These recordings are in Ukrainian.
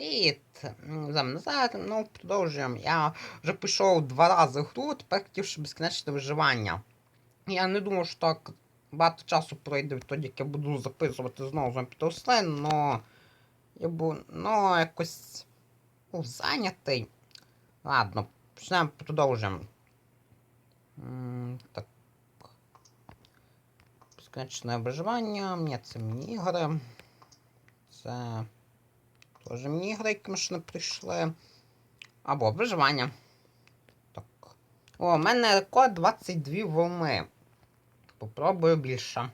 Привіт! Назар, ну продовжуємо. Я вже пішов два рази гру, тепер хотів, щоб безкінечне виживання. Я не думав, що так багато часу пройде відтоді, як я буду записувати знову зомбі рослин, но я був ну, якось був зайнятий. Ладно, почнемо продовжуємо. Так. Безкінечне виживання. Ні, це міні-ігри. Це. Які ми ще не прийшли. Або виживання. Так. О, у мене рекорд 22 волни. Попробую більше.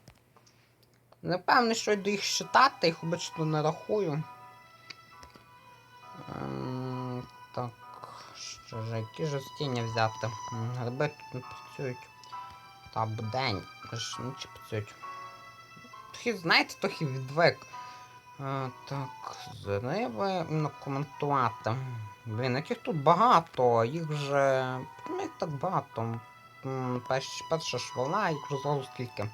Не впевнений, що йду їх считати, їх обично не рахую. Ем, так, що ж, які ж ростіння взяти? Гриби тут не працюють. Та будень. Ж нічі працюють. Трохи, знаєте, трохи відвик. А, так, зриви ну, коментувати. Блін, яких тут багато, їх вже. Ну, їх так багато. Перш, перша ж волна, їх вже зразу скільки.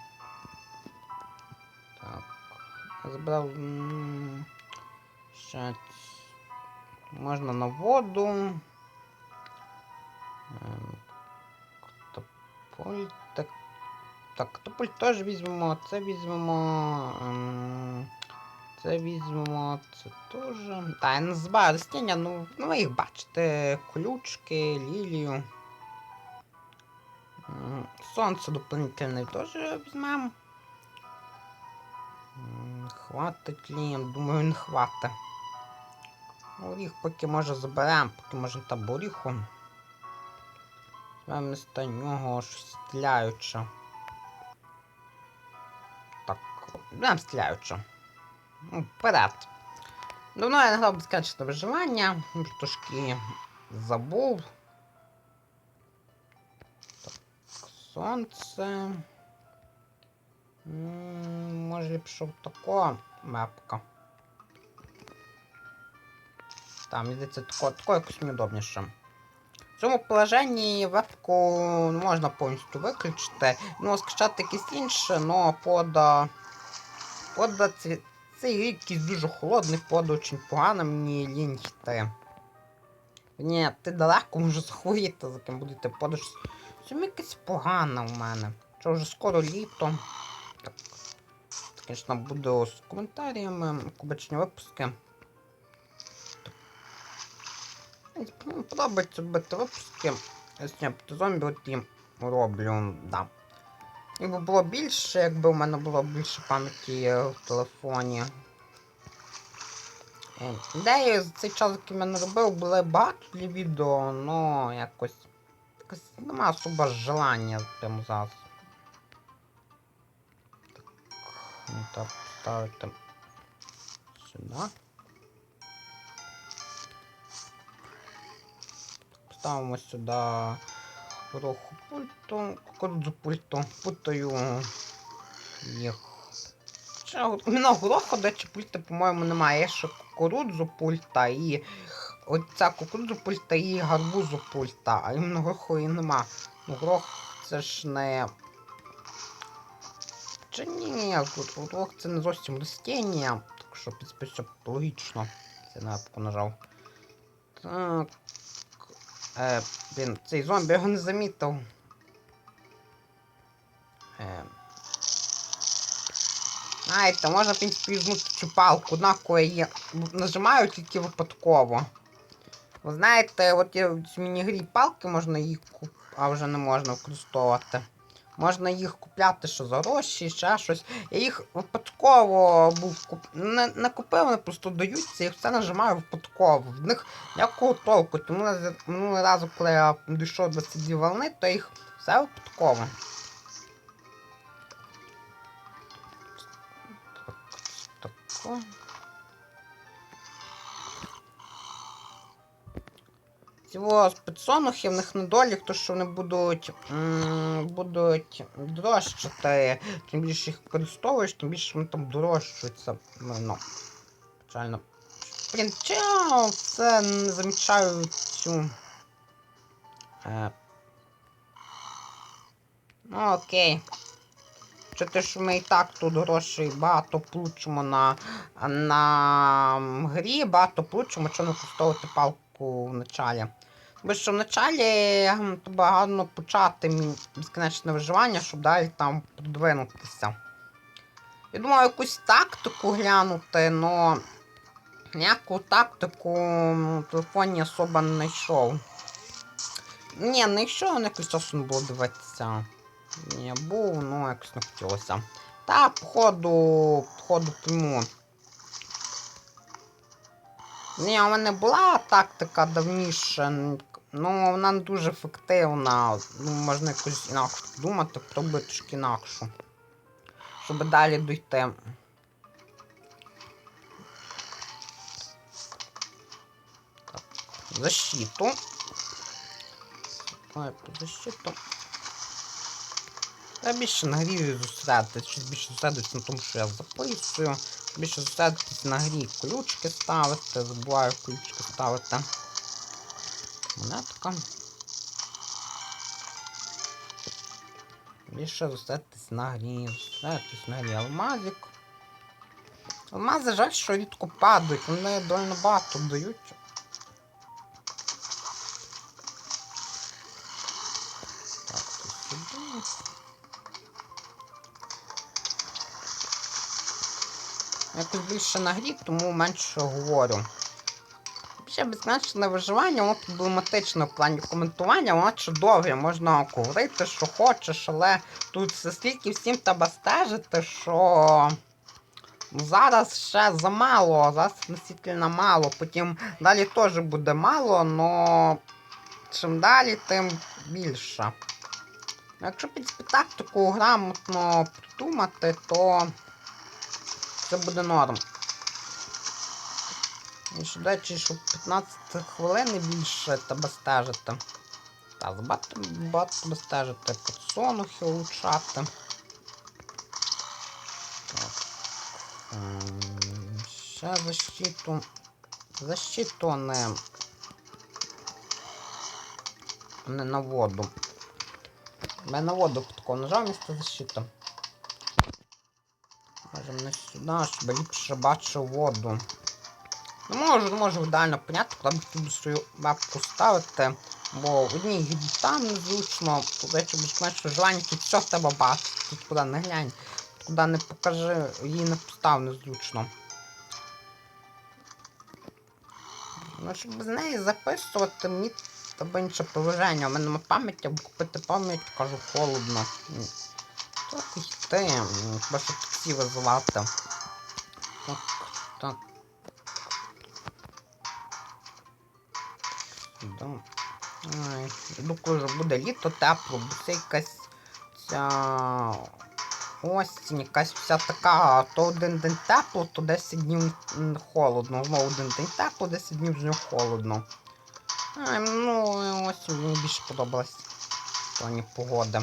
Так. Я Збирав. м, Ще. Можна на воду. Ем, Катапульт. Так, катапульт теж візьмемо, це візьмемо. Це візьмемо, це теж. Та, я не збираю ростіння, ну, ну ви їх бачите. Колючки, лілію. Сонце дополнительне теж візьмемо. Хватить ли? Думаю, не хватить. Оріх поки може заберемо, поки може там боріху. Вмісто нього щось стріляюче. Так, прям стріляюче. Вперед. Давно я не грав безконечне виживання, трошки забув. Так, сонце. Може пішов тако мепка. Там, здається, тако, тако якось мені удобніше. В цьому положенні вебку можна повністю виключити. Ну, скачати якесь інше, но пода. Пода це, цей якийсь дуже холодний, пода дуже погано, мені лінь йти. Ні, ти далеко може захворіти, за ким будете щось- Це якесь погано в мене. Що вже скоро літо. Так. Це, звісно, буду з коментарями, кубичні випуски. Ну, подобається робити випуски. Я зомбі от і роблю, да. Якби було більше, якби у мене було більше пам'яті е, в телефоні. Е, Ідеї за цей час, який я не робив, були багато для відео, але якось. Якось нема особо желання прямо зараз. Так, ну так, ставити сюди. Ставимо сюди гороху пульту, кукурудзу путаю їх. Іменно гороху, до речі, пульта, по-моєму, немає. Є ще кукурудзу пульта і оця кукурудзу пульта і гарбузу пульта, а іменно горохової нема. Ну, горох це ж не. Чи ні, горох це не зовсім ростіння, так що, в принципі, все логічно. Це на нажав. Так. Е, блін, цей зомбі його не замітив. Е. Знаєте, можна, в принципі, візьмути цю палку, однаково я її нажимаю тільки випадково. Ви знаєте, от я в цій міні-грі палки можна їх а вже не можна використовувати. Можна їх купляти що за гроші, ще щось. Я їх випадково був куп... не, не купив, вони просто даються, і все нажимаю випадково. В них ніякого толку. Тому минулого разу, коли я дійшов до 22 волни, то їх все випадково. Так, тако. Цього спецсонухи в них недолік, то що вони будуть, будуть дорожчати. Чим більше їх використовуєш, тим більше вони там дорожчуються. Ну, ну. Печально. Блін, чи я це не замічаю цю. Е. Ну, окей. Чи те, що ми і так тут грошей багато получимо на, на грі, багато получимо, що не використовувати палку в началі. Бо що в началі м, гарно почати мі- безкінечне виживання, щоб далі там продвинутися. Я думаю, якусь тактику глянути, но ніяку тактику в телефоні особо не знайшов. Ні, не йшов, не якось не було дивитися. Ні, був, ну якось не хотілося. Та, походу, походу пойму. Ні, у мене була тактика давніше, ну вона не дуже ефективна. Ну, можна якось інакше подумати, пробую трошки інакшу. Щоб далі дійти. Так, защиту. Ой, защиту. Я більше на грі зосередитись, щось більше зосередитись на тому, що я записую. Більше зосередитись на грі ключки ставити, забуваю ключки ставити. Монетка. Більше зосередитись на грі, зосередитись на грі алмазик. Алмази жаль, що рідко падають, вони доволі багато дають. Так, тут сюди. Якось більше на грі, тому менше говорю. Ще безкінечне виживання, воно проблематичне в плані коментування, воно чудове, можна говорити, що хочеш, але тут стільки всім треба стежити, що ну, зараз ще замало, зараз относительно мало, потім далі теж буде мало, але чим далі, тим більше. Якщо принципі тактику грамотно придумати, то це буде норм. І ще дачі, 15 хвилин і більше тебе стежити. Та, забагато багато тебе стежити, подсонухи улучшати. Так. Ем, Ще защиту. Защиту не. Не на воду. Я на воду тако нажав місто защита. Можемо не сюди, щоб ліпше бачив воду. Ну, можу, не можу ідеально поняти, куди б хотів свою бабку ставити. Бо в одній грі там незручно, речі безконечно виживання, тут все в тебе бачити, тут куди не глянь, куди не покажи, її не постав незручно. Ну, щоб з неї записувати, мені треба інше положення. У мене на пам'яті, або купити пам'ять, кажу, холодно. Так йти, хіба що таксі визивати. Так, так. Да. Ай, жду, коли буде літо тепло, бо це якась ця осінь, якась вся така, то один день тепло, то 10 днів холодно. Знову один день тепло, 10 днів з нього холодно. Ай, ну, осінь мені більше подобалась погоди.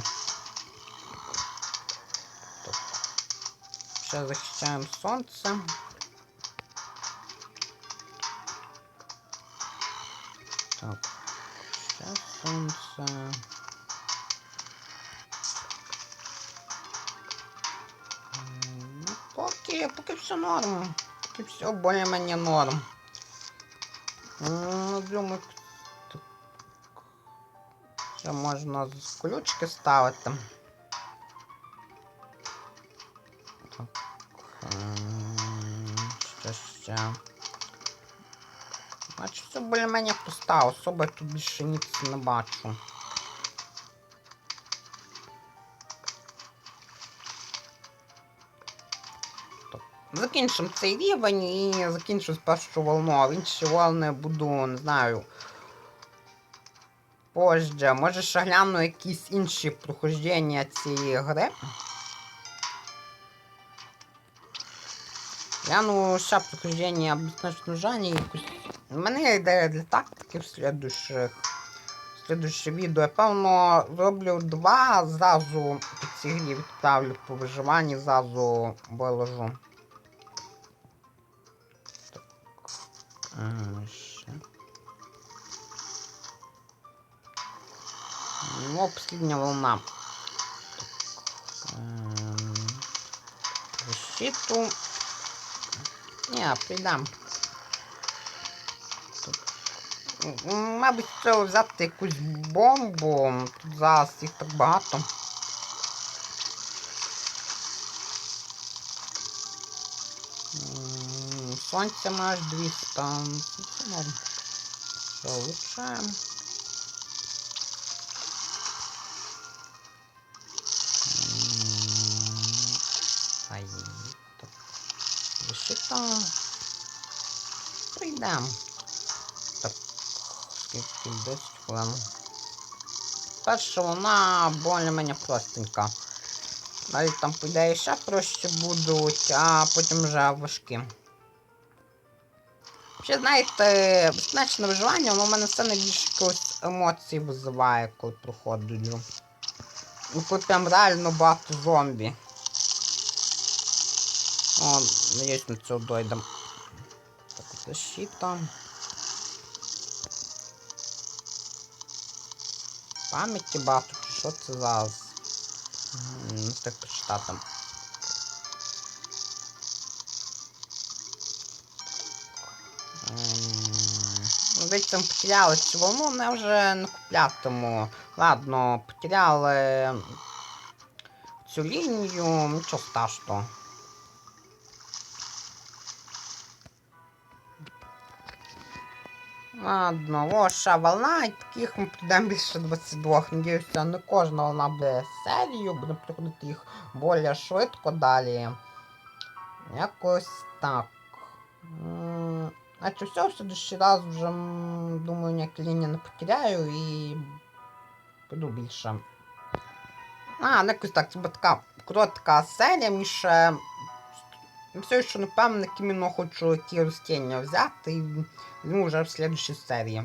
Так. Ще захищаємо сонце. Ще сонце. М, Ну, поки, поки все норм. Поки все более-менее норм. М, Ну, думаю, так. Ще можна з ключки ставити. Так. м, Що ще? Бачу, все більш-менш пуста, особо я тут більше ніц не бачу. Закінчимо цей рівень і закінчу першу волну, а в інші волни буду, не знаю. Позже. Може ще гляну якісь інші прохождення цієї гри. Гляну ще прохождення безпечно Жані якусь. У мене є ідея для тактики в следующих. В следующее відео. Я певно зроблю два, зразу по цій грі відправлю по виживанні, зразу виложу. Так. Ага, ще. Ну, последня волна. Так. Ем, защиту. Ні, прийдем. Тут. Мабуть, треба взяти якусь бомбу. Тут зараз їх так багато. М, Сонце наш 200. Це норм. Все, Прийдем. Так, скільки 10 хвилин. Перша вона більш-менш простенька. Далі там піде ще проще будуть, а потім вже важкі. Ще знаєте, безпечне виживання, воно в мене все найбільше якось емоцій визиває, коли проходжу. Ну коли прям реально багато зомбі. О, надіюсь, на цього дойдем. Так, защита. Пам'яті багато, чи що це? М, Не встиг прочитати. Ну, десь там потеряли волну, не вже не куплятиму. Ладно, потеряли цю лінію, нічого страшного. Ладно, лоша волна, і таких ми прийдемо більше 22. Надіюся, не кожна волна буде серію, буде приходити їх більш швидко далі. Якось так. М, Наче все, в раз вже, думаю, ніякі лінії не потеряю і піду більше. А, ну якось так, це буде така коротка серія, ще все ще напевно, кіміно хочу ті ростіння взяти і візьму вже в слідчій серії.